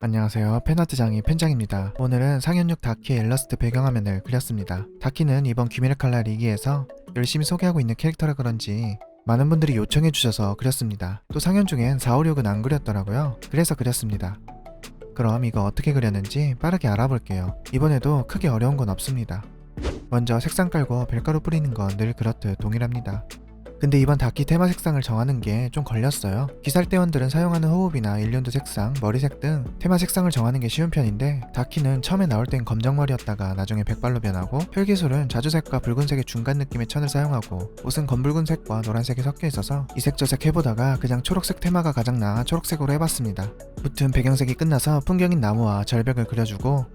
안녕하세요. 팬아트장의 팬장입니다. 오늘은 상현육 다키의 일러스트 배경화면을 그렸습니다. 다키는 이번 귀미의 칼라 리기에서 열심히 소개하고 있는 캐릭터라 그런지 많은 분들이 요청해 주셔서 그렸습니다. 또 상현 중엔 4, 5, 6은 안 그렸더라고요. 그래서 그렸습니다. 그럼 이거 어떻게 그렸는지 빠르게 알아볼게요. 이번에도 크게 어려운 건 없습니다. 먼저 색상 깔고 별가루 뿌리는 건 늘 그렇듯 동일합니다. 근데 이번 다키 테마 색상을 정하는 게 좀 걸렸어요. 기살대원들은 사용하는 호흡이나 일륜도 색상, 머리색 등 테마 색상을 정하는 게 쉬운 편인데 다키는 처음에 나올 땐 검정머리였다가 나중에 백발로 변하고 혈기술은 자주색과 붉은색의 중간 느낌의 천을 사용하고 옷은 검붉은색과 노란색이 섞여 있어서 이색저색 해보다가 그냥 초록색 테마가 가장 나아 초록색으로 해봤습니다. 무튼 배경색이 끝나서 풍경인 나무와 절벽을 그려주고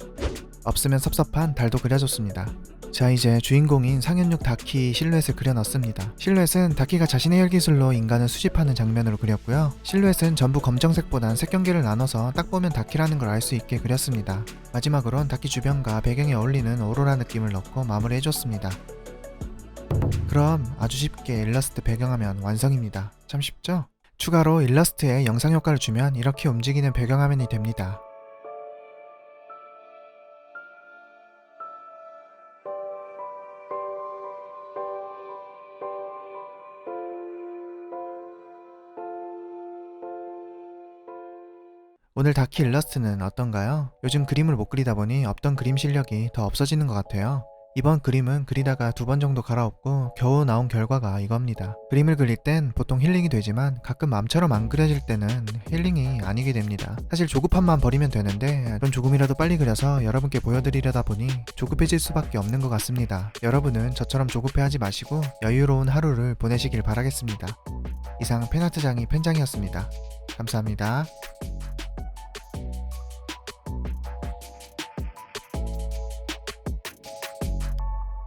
없으면 섭섭한 달도 그려줬습니다. 자 이제 주인공인 상현육 다키 실루엣을 그려넣습니다. 실루엣은 다키가 자신의 혈기술로 인간을 수집하는 장면으로 그렸고요. 실루엣은 전부 검정색보단 색경계를 나눠서 딱 보면 다키라는 걸 알 수 있게 그렸습니다. 마지막으론 다키 주변과 배경에 어울리는 오로라 느낌을 넣고 마무리해줬습니다. 그럼 아주 쉽게 일러스트 배경화면 완성입니다. 참 쉽죠? 추가로 일러스트에 영상 효과를 주면 이렇게 움직이는 배경화면이 됩니다. 오늘 다키 일러스트는 어떤가요? 요즘 그림을 못 그리다 보니 없던 그림 실력이 더 없어지는 것 같아요. 이번 그림은 그리다가 두 번 정도 갈아엎고 겨우 나온 결과가 이겁니다. 그림을 그릴 땐 보통 힐링이 되지만 가끔 마음처럼 안 그려질 때는 힐링이 아니게 됩니다. 사실 조급함만 버리면 되는데 좀 조금이라도 빨리 그려서 여러분께 보여드리려다 보니 조급해질 수밖에 없는 것 같습니다. 여러분은 저처럼 조급해하지 마시고 여유로운 하루를 보내시길 바라겠습니다. 이상 팬아트장이 팬장이었습니다. 감사합니다.